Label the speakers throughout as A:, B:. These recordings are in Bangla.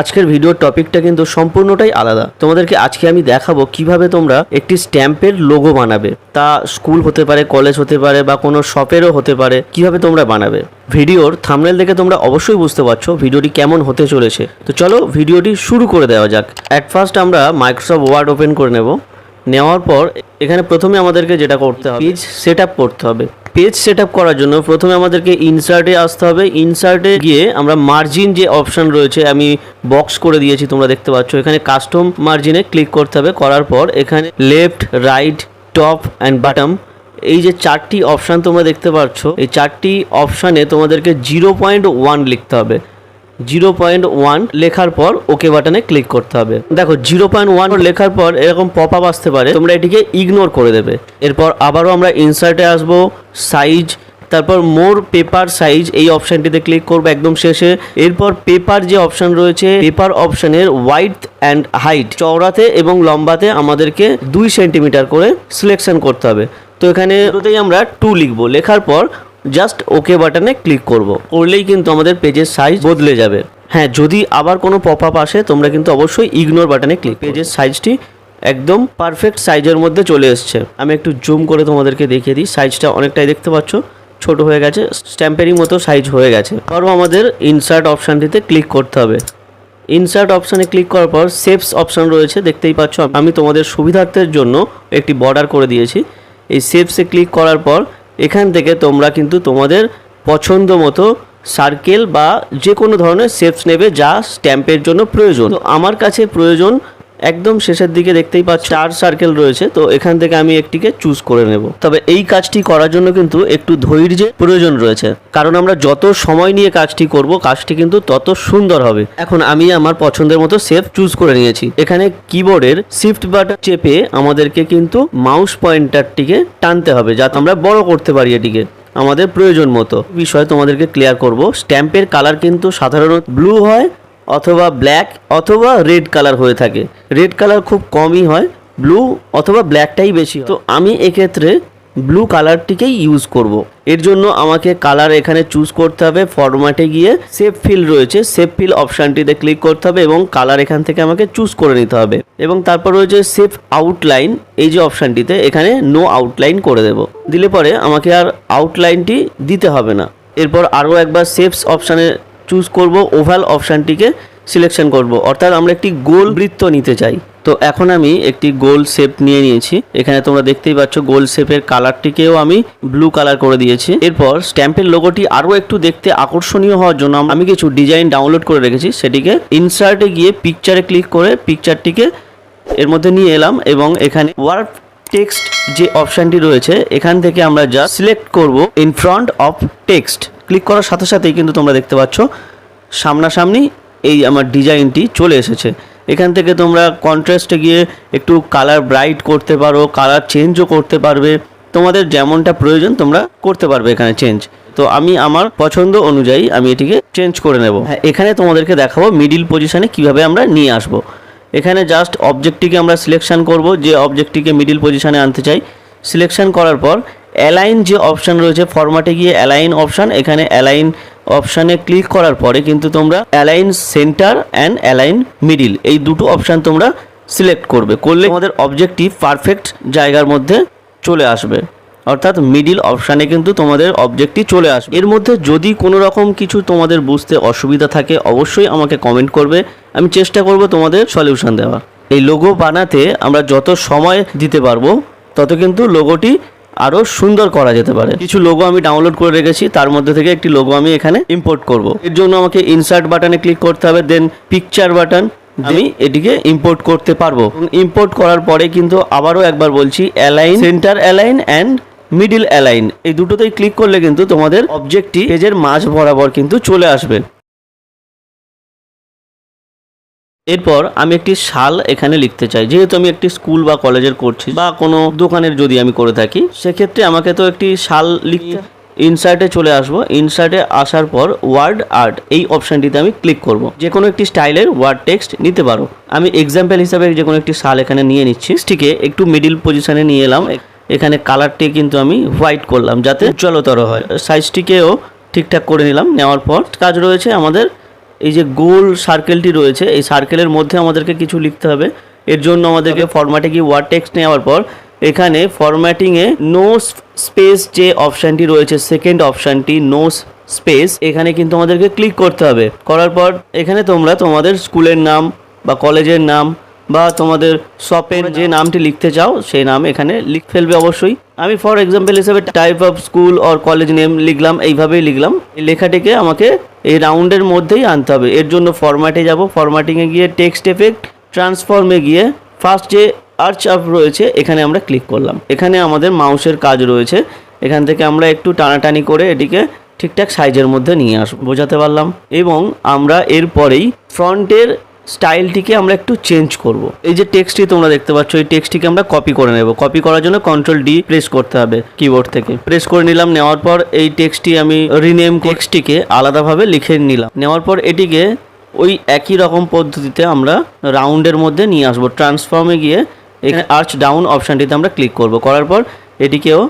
A: আজকের ভিডিওর টপিকটা কিন্তু সম্পূর্ণটাই আলাদা। তোমাদেরকে আজকে আমি দেখাবো কীভাবে তোমরা একটি স্ট্যাম্পের লোগো বানাবে। তা স্কুল হতে পারে কলেজ হতে পারে বা কোনো শপেরও হতে পারে, কীভাবে তোমরা বানাবে। ভিডিওর থামনেল দেখে তোমরা অবশ্যই বুঝতে পারছ ভিডিওটি কেমন হতে চলেছে। তো চলো ভিডিওটি শুরু করে দেওয়া যাক। অ্যাট ফার্স্ট আমরা মাইক্রোসফট ওয়ার্ড ওপেন করে নেব। নেওয়ার পর এখানে প্রথমে আমাদেরকে যেটা করতে হবে পেজ সেট আপ করতে হবে। পেজ সেট আপ করার জন্য প্রথমে আমাদেরকে ইনসার্টে আসতে হবে। ইনসার্টে গিয়ে আমরা মার্জিন যে অপশন রয়েছে আমি বক্স করে দিয়েছি তোমরা দেখতে পাচ্ছ। এখানে কাস্টম মার্জিনে ক্লিক করতে হবে। করার পর এখানে left right top and bottom এই যে চারটি অপশান তোমরা দেখতে পাচ্ছ এই চারটি অপশানে তোমাদেরকে জিরো পয়েন্ট ওয়ান লিখতে হবে। জিরো পয়েন্ট ওয়ান লেখার পর ওকে বাটনে ক্লিক করতে হবে। দেখো, জিরো পয়েন্ট ওয়ান লেখার পর এরকম পপ আপ আসতে পারে, তোমরা এটিকে ইগনোর করে দেবে। এরপর আবারও আমরা ইনসার্টে আসব সাইজ তারপর মোর পেপার সাইজ এই অপশানটিতে ক্লিক করব একদম শেষে। এরপর পেপার যে অপশান রয়েছে পেপার অপশানের হোয়াইট অ্যান্ড হাইট চওড়াতে এবং লম্বাতে আমাদেরকে দুই সেন্টিমিটার করে সিলেকশন করতে হবে। তো এখানে আমরা টু লিখব। লেখার পর জাস্ট ওকে বাটনে ক্লিক করব। করলেই কিন্তু আমাদের পেজের সাইজ বদলে যাবে। হ্যাঁ যদি আবার কোনো পপ আপ আসে, তোমরা কিন্তু অবশ্যই ইগনোর বাটনে ক্লিক পেজের সাইজটি একদম পারফেক্ট সাইজের মধ্যে চলে এসছে। আমি একটু জুম করে তোমাদেরকে দেখিয়ে দিই। সাইজটা অনেকটাই দেখতে পাচ্ছ। ছোট হয়ে গেছে স্ট্যাম্পেরই মতো সাইজ হয়ে গেছে। আরও আমাদের ইনসার্ট অপশানটিতে ক্লিক করতে হবে। ইনসার্ট অপশানে ক্লিক করার পর সেপস অপশান রয়েছে, দেখতেই পাচ্ছ। আমি তোমাদের সুবিধার্থের জন্য একটি বর্ডার করে দিয়েছি। এই সেপসে ক্লিক করার পর এখান থেকে তোমরা কিন্তু তোমাদের পছন্দ মতো সার্কেল বা যে কোনো ধরনের শেপস নেবে যা স্ট্যাম্পের জন্য প্রয়োজন। আমার কাছে প্রয়োজন একদম শেষের দিকে দেখতেই পাচ্ছ চার সার্কেল রয়েছে, তো এখান থেকে আমি একটিকে চুজ করে নেব। তবে এই কাজটি করার জন্য কিন্তু একটু ধৈর্যের প্রয়োজন রয়েছে, কারণ আমরা যত সময় নিয়ে কাজটি করব, কাজটি কিন্তু তত সুন্দর হবে। এখন আমি আমার পছন্দের মতো শেপ চুজ করে নিয়েছি। এখানে কিবোর্ডের শিফট বাটন চেপে আমাদেরকে কিন্তু মাউস পয়েন্টারটিকে টানতে হবে, যাতে আমরা বড় করতে পারি এটিকে, আমাদের প্রয়োজন মতো। বিষয় তোমাদেরকে ক্লিয়ার করব। স্ট্যাম্পের কালার কিন্তু সাধারণত ব্লু হয় অথবা ব্ল্যাক অথবা রেড কালার হয়ে থাকে। রেড কালার খুব কমই হয় ব্লু অথবা ব্ল্যাকটাই বেশি। তো আমি এক্ষেত্রে ব্লু কালারটিকেই ইউজ করব। এর জন্য আমাকে কালার এখানে চুজ করতে হবে ফরম্যাটে গিয়ে সেভ ফিল রয়েছে। সেভ ফিল অপশানটিতে ক্লিক করতে হবে এবং কালার এখান থেকে আমাকে চুজ করে নিতে হবে। এবং তারপর রয়েছে সেভ আউটলাইন এই যে অপশানটিতে এখানে নো আউটলাইন করে দেব। দিলে পরে আমাকে আর আউটলাইনটি দিতে হবে না। এরপর আরও একবার সেভস অপশানে চুজ করব ওভাল অপশানটিকে সিলেকশন করব। অর্থাৎ আমরা একটি গোল বৃত্ত নিতে চাই। তো এখন আমি একটি গোল শেপ নিয়ে নিয়েছি। এখানে তোমরা দেখতেই পাচ্ছ গোল শেপের কালারটিকেও আমি ব্লু কালার করে দিয়েছি। এরপর স্ট্যাম্পের লোগোটি আরও একটু দেখতে আকর্ষণীয় হওয়ার জন্য আমি কিছু ডিজাইন ডাউনলোড করে রেখেছি। সেটিকে ইনসার্টে গিয়ে পিকচারে ক্লিক করে পিকচারটিকে এর মধ্যে নিয়ে এলাম এবং এখানে ওয়ার্ড টেক্সট যে অপশানটি রয়েছে, এখান থেকে আমরা যা সিলেক্ট করব in front of text click করার সাথে সাথেই কিন্তু তোমরা দেখতে পাচ্ছ, সামনাসামনি এই আমার ডিজাইনটি চলে এসেছে। এখান থেকে তোমরা কন্ট্রাস্টে গিয়ে একটু কালার ব্রাইট করতে পারো কালার চেঞ্জও করতে পারবে। তোমাদের যেমনটা প্রয়োজন তোমরা করতে পারবে এখানে চেঞ্জ তো আমি আমার পছন্দ অনুযায়ী আমি এটিকে চেঞ্জ করে নেব। হ্যাঁ এখানে তোমাদেরকে দেখাবো মিডিল পজিশনে কীভাবে আমরা নিয়ে আসব। এখানে জাস্ট অবজেক্টটিকে আমরা সিলেকশন করব, যে অবজেক্টটিকে মিডিল পজিশনে আনতে চাই। সিলেকশন করার পর অ্যালাইন যে অপশান রয়েছে ফরম্যাটে গিয়ে অ্যালাইন অপশান এখানে অ্যালাইন অপশানে ক্লিক করার পরে কিন্তু তোমরা align center and align middle এই দুটো অপশান তোমরা সিলেক্ট করবে। করলে তোমাদের অবজেক্টিভ পারফেক্ট জায়গার মধ্যে চলে আসবে। অর্থাৎ মিডিল অপশানে কিন্তু তোমাদের অবজেক্টটি চলে আসবে। এর মধ্যে যদি কোনো রকম কিছু তোমাদের বুঝতে অসুবিধা থাকে, অবশ্যই আমাকে কমেন্ট করবে। আমি চেষ্টা করব তোমাদের সলিউশন দেওয়ার। এই লোগো বানাতে আমরা যত সময় দিতে পারব, তত কিন্তু লোগোটি আরও সুন্দর করা যেতে পারে। কিছু লোগো আমি ডাউনলোড করে রেখেছি তার মধ্যে থেকে একটি লোগো আমি এখানে ইম্পোর্ট করব। এর জন্য আমাকে ইনসার্ট বাটনে ক্লিক করতে হবে দেন পিকচার বাটন আমি এটিকে ইম্পোর্ট করতে পারব। ইম্পোর্ট করার পরে কিন্তু আবারও একবার বলছি align center align and middle align এই দুটোতেই ক্লিক করলে কিন্তু তোমাদের অবজেক্টটি পেজের মাঝ বরাবর কিন্তু চলে আসবে। এরপর আমি একটি সাল এখানে লিখতে চাই। যেহেতু আমি একটি স্কুল বা কলেজের করছি বা কোনো দোকানের যদি আমি করে থাকি, সেক্ষেত্রে আমাকে তো একটি সাল লিখতে ইনসার্টে চলে আসব। ইনসার্টে আসার পর ওয়ার্ড আর্ট এই অপশানটিতে আমি ক্লিক করব। যে কোনো একটি স্টাইলের ওয়ার্ড টেক্সট নিতে পারো। আমি এক্সাম্পল হিসাবে যে কোনো একটি সাল এখানে নিয়ে নিচ্ছি। ঠিকই একটু মিডিল পজিশনে নিয়ে এলাম। এখানে কালারটি কিন্তু আমি হোয়াইট করলাম যাতে উজ্জ্বলতর হয়। সাইজটিকেও ঠিকঠাক করে নিলাম। নেওয়ার পর কাজ রয়েছে আমাদের এই যে গোল সার্কেলটি রয়েছে এই সার্কেলের মধ্যে আমাদেরকে কিছু লিখতে হবে। এর জন্য আমাদেরকে ফরম্যাটে গিয়ে ওয়ার্ড টেক্সট নেওয়ার পর এখানে ফরম্যাটিংয়ে নো স্পেস যে অপশানটি রয়েছে সেকেন্ড অপশানটি নো স্পেস এখানে কিন্তু আমাদেরকে ক্লিক করতে হবে। করার পর এখানে তোমরা তোমাদের স্কুলের নাম বা কলেজের নাম বা তোমাদের শপের যে নামটি লিখতে চাও সেই নাম এখানে লিখ ফেলবে অবশ্যই। আমি ফর এক্সাম্পল হিসেবে type of school or college name লিখলাম, এইভাবেই লিখলাম। এই লেখাটিকে আমাকে এই রাউন্ডের মধ্যেই আনতে হবে। এর জন্য ফরম্যাটে যাব। ফরম্যাটিংয়ে গিয়ে টেক্সট এফেক্ট ট্রান্সফর্মে গিয়ে ফার্স্ট যে আর্চ আপ রয়েছে, এখানে আমরা ক্লিক করলাম। এখানে আমাদের মাউসের কাজ রয়েছে। এখান থেকে আমরা একটু টানাটানি করে এটিকে ঠিকঠাক সাইজের মধ্যে নিয়ে আসব বোঝাতে পারলাম। এবং আমরা এরপরেই ফ্রন্টের স্টাইলটিকে আমরা একটু চেঞ্জ করব। এই যে টেক্সটটি তোমরা দেখতে পাচ্ছ, এই টেক্সটটিকে আমরা কপি করে নেব। কপি করার জন্য কন্ট্রোল ডি প্রেস করতে হবে কিবোর্ড থেকে। প্রেস করে নিলাম, নেওয়ার পর এই টেক্সটটি আমি রিনেম টেক্সটটিকে আলাদাভাবে লিখে নিলাম। নেওয়ার পর এটিকে ওই একই রকম পদ্ধতিতে আমরা রাউন্ডের মধ্যে নিয়ে আসব। ট্রান্সফর্মে গিয়ে এখানে আর্চ ডাউন অপশানটিতে আমরা ক্লিক করব। করার পর এটিকেও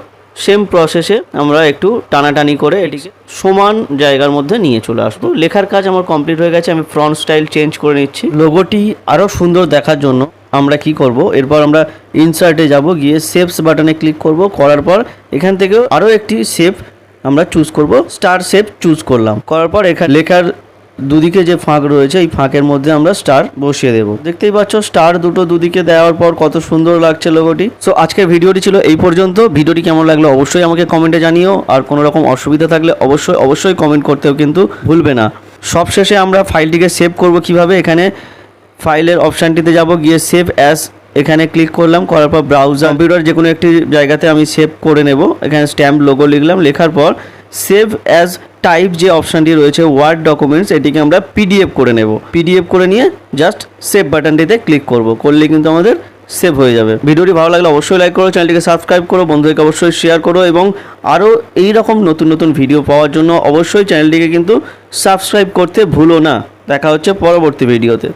A: সেম প্রসেসে আমরা একটু টানাটানি করে এটিকে সমান জায়গার মধ্যে নিয়ে চলে আসব। লেখার কাজ আমার কমপ্লিট হয়ে গেছে আমি ফ্রন্ট স্টাইল চেঞ্জ করে নিচ্ছি। লোগোটি আরও সুন্দর দেখার জন্য আমরা কি করব? এরপর আমরা ইনসার্টে যাব গিয়ে সেপস বাটনে ক্লিক করব করার পর এখান থেকেও আরও একটি শেপ আমরা চুজ করব। স্টার শেপ চুজ করলাম। করার পর এখানে লেখার দুদিকে যে ফাঁক রয়েছে, এই ফাঁকের মধ্যে আমরা স্টার বসিয়ে দেবো। দেখতেই পাচ্ছ স্টার দুটো দুদিকে দেওয়ার পর কত সুন্দর লাগছে লোগোটি সো আজকের ভিডিওটি ছিল এই পর্যন্ত। ভিডিওটি কেমন লাগল অবশ্যই আমাকে কমেন্টে জানিও। আর কোনো রকম অসুবিধা থাকলে অবশ্যই অবশ্যই কমেন্ট করতেও কিন্তু ভুলবে না। সবশেষে আমরা ফাইলটিকে সেভ করব কীভাবে? এখানে ফাইলের অপশানটিতে যাব, গিয়ে সেভ অ্যাজ এখানে ক্লিক করলাম। করার পর ব্রাউজার কম্পিউটার যে কোনো একটি জায়গাতে আমি সেভ করে নেব। এখানে স্ট্যাম্প লোগো লিখলাম। লেখার পর সেভ অ্যাজ টাইপ যে অপশানটি রয়েছে ওয়ার্ড ডকুমেন্টস এটিকে আমরা পিডিএফ করে নেব। পিডিএফ করে নিয়ে জাস্ট সেভ বাটনটিতে ক্লিক করব। করলে কিন্তু আমাদের সেভ হয়ে যাবে। ভিডিওটি ভালো লাগলে অবশ্যই লাইক করো, চ্যানেলটিকে সাবস্ক্রাইব করো, বন্ধুদেরকে অবশ্যই শেয়ার করো এবং আরও এই রকম নতুন নতুন ভিডিও পাওয়ার জন্য অবশ্যই চ্যানেলটিকে কিন্তু সাবস্ক্রাইব করতে ভুলো না। দেখা হচ্ছে পরবর্তী ভিডিওতে।